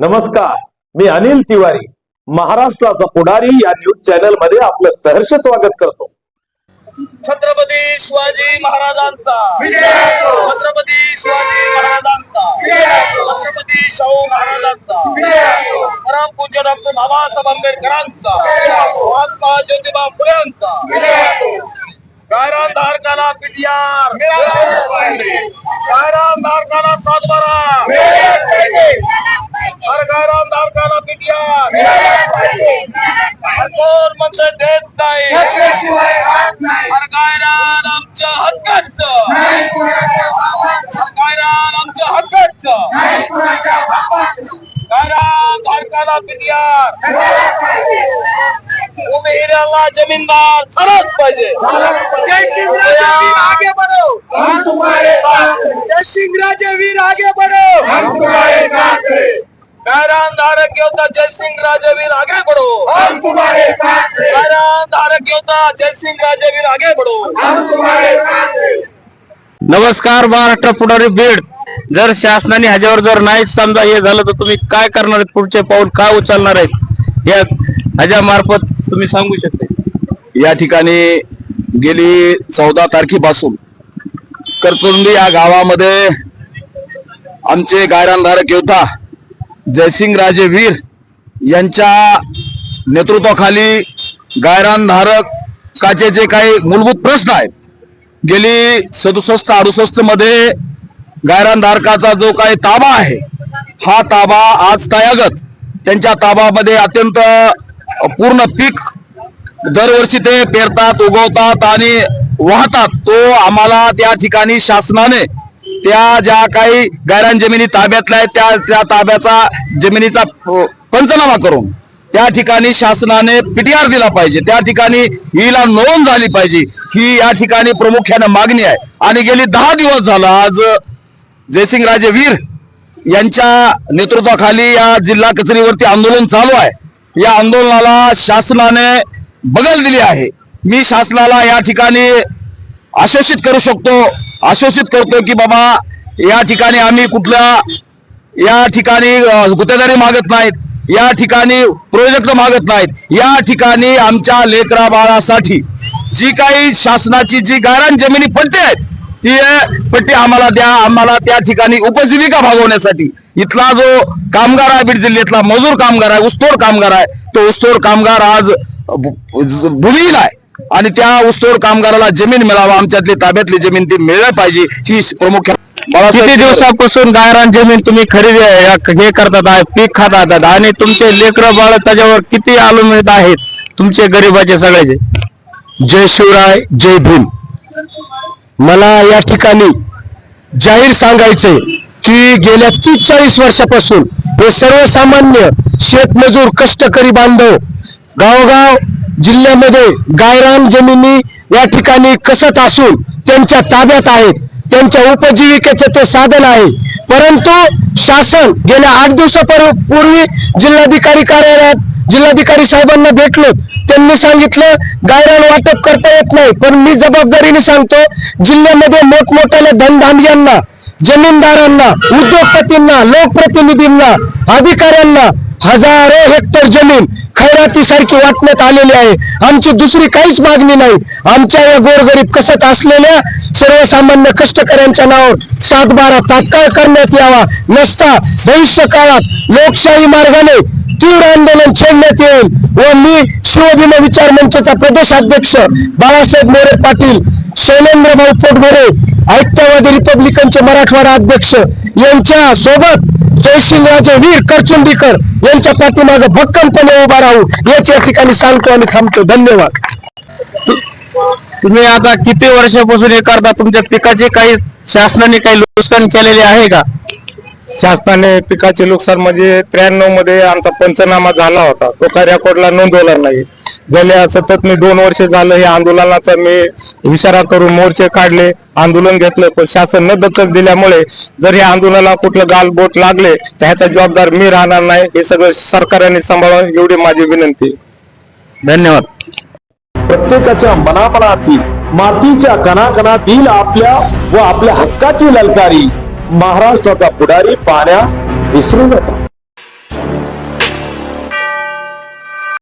नमस्कार मी अनिल तिवारी महाराष्ट्राचा पुढारी या न्यूज चॅनलमध्ये आपलं सहर्ष स्वागत करतो. छत्रपती शिवाजी महाराजांचा. छत्रपती शिवाजी महाराजांचा. छत्रपती शाहू महाराजांचा. परम पूज्य डॉक्टर बाबासाहेब आंबेडकरांचा. महात्मा ज्योतिबा फुलेंचा गायरान धारकाला पीटीआर. गायरान धारकाला धारकाला पीटीआर उमेदवाराला जमीनदार झालाच पाहिजे आगे बढ़ो जय शिवराजे वीर आगे बढ़ो धारक योद्धा जय सिंह राजवीर आगे बढ़ो गायरान धारक योद्धा जय सिंह राजवीर आगे बढ़ो नमस्कार महाराष्ट्र पुढारी बीड जर शासनाने ह्याच्यावर जर नाही समजा हे झालं तर तुम्ही काय करणार आहेत? पुढचे पाऊल काय उचलणार आहेत? या ह्याच्या मार्फत तुम्ही सांगू शकता. या ठिकाणी गेली चौदा तारखेपासून करचुंडी या गावामध्ये आमचे गायरानधारक योद्धा जयसिंग राजे वीर यांच्या नेतृत्वाखाली गायरानधारकाचे जे काही मूलभूत प्रश्न आहेत गेली सदुसष्ट अडुसष्टमध्ये गायरानधारकाचा जो काही ताबा आहे हा ताबा आज तयागत. त्यांच्या ताबामध्ये अत्यंत पूर्ण पीक दरवर्षी ते पेरतात उगवतात आणि वाहतात. तो आम्हाला त्या ठिकाणी शासनाने त्या ज्या काही गायरान जमिनी ताब्यातल्या आहेत त्या त्या ताब्याचा जमिनीचा पंचनामा करून त्या ठिकाणी शासनाने पीटीआर दिला पाहिजे. त्या ठिकाणी हिला नोंद झाली पाहिजे. ही या ठिकाणी प्रामुख्याने मागणी आहे. आणि गेली दहा दिवस झाला आज जयसिंग राजे वीर यांच्या नेतृत्वाखाली या जिल्हा कचेरीवरती आंदोलन चालू आहे. या आंदोलनाला शासनाने बगल दिली आहे. मी शासनाला या ठिकाणी आश्वासित करू शकतो आश्वासित करतो की बाबा या ठिकाणी आम्ही कुठल्या या ठिकाणी अ, गुत्तेदारी मागत नाहीत या ठिकाणी प्रोजेक्ट मागत नाहीत या ठिकाणी आमच्या लेकरा बाळासाठी जी काही शासनाची जी गारण जमिनी पडते आहेत ती पट्टी आम्हाला द्या आम्हाला त्या ठिकाणी उपजीविका भागवण्यासाठी. इथला जो कामगार आहे बीड जिल्ह्यातला मजूर कामगार आहे ऊसतोड कामगार आहे तो ऊसतोड कामगार आज भू- भूमिहीन आहे. आणि त्या ऊसतोड कामगाराला जमीन मिळावा आमच्यातली ताब्यातली जमीन ती मिळायला पाहिजे ही प्रमुख किती दिवसापासून गायरान जमीन तुम्ही खरेदी हे करतात आहे, पीक खातात आणि तुमचे लेकर बाळ त्याच्यावर किती अवलंबित आहेत तुमचे गरीबाचे सगळ्याचे? जय शिवराय जय भीम. मला या ठिकाणी जाहीर सांगायचे की गेल्या तीस चाळीस वर्षापासून हे सर्वसामान्य शेतमजूर कष्टकरी बांधव गावगाव जिल्ह्यामध्ये गायरान जमिनी या ठिकाणी कसत असून त्यांच्या ताब्यात आहेत. त्यांच्या उपजीविकेचे ते साधन आहे. परंतु शासन गेल्या आठ दिवसापूर्वी जिल्हाधिकारी कार्यालयात जिल्हाधिकारी साहेबांना भेटलो. त्यांनी सांगितलं गायरान वाटप करता येत नाही. पण मी जबाबदारीने सांगतो जिल्ह्यामध्ये मोठमोठ्याल्या धनधानग्यांना जमीनदारांना उद्योगपतींना लोकप्रतिनिधींना अधिकाऱ्यांना हजारो हेक्टर जमीन खैरातीसारखी वाटण्यात आलेली आहे. आमची दुसरी काहीच मागणी नाही. आमच्या या गोरगरीब कसत असलेल्या सर्वसामान्य कष्टकऱ्यांच्या नावावर सातबारा तात्काळ करण्यात यावा. नसता भविष्य काळात लोकशाही मार्गाने तीव्र आंदोलन छेडण्यात येईल. व मी शिवभीम विचार मंचाचा प्रदेशाध्यक्ष बाळासाहेब मोरे पाटील शैलेंद्र भाऊ पोटभरे ऐक्यवादी रिपब्लिकनचे मराठवाडा अध्यक्ष यांच्या सोबत जयसिंगराजे वीर करचुंदीकर यांच्या पाठीमाग भक्कमपणे उभा राहू याच या ठिकाणी सांगतो आणि थांबतो. धन्यवाद. तुम्ही आता किती वर्षापासून हे करता तुमच्या पिकाचे काही शासनाने काही नुकसान केलेले आहे का? शासनाने पिकाचे नुकसान म्हणजे त्र्याण्णवमध्ये आमचा पंचनामा झाला होता. तो काय रेकॉर्डला नोंदवला नाही. गेल्या सतत मी दोन वर्ष झालं हे आंदोलनाचा मी इशारा करून मोर्चे काढले आंदोलन घेतलं पण शासन न दखल दिल्यामुळे जर या आंदोलनाला कुठलं गालबोट लागले तर ह्याचा जबाबदार मी राहणार नाही. हे सगळं सरकारने सांभाळावं एवढी माझी विनंती. धन्यवाद. प्रत्येकाच्या मनामनातील मातीच्या कणाकणातील आपल्या व आपल्या हक्काची ललकारी. महाराष्ट्राचा पुढारी पाण्यास विसरू नका.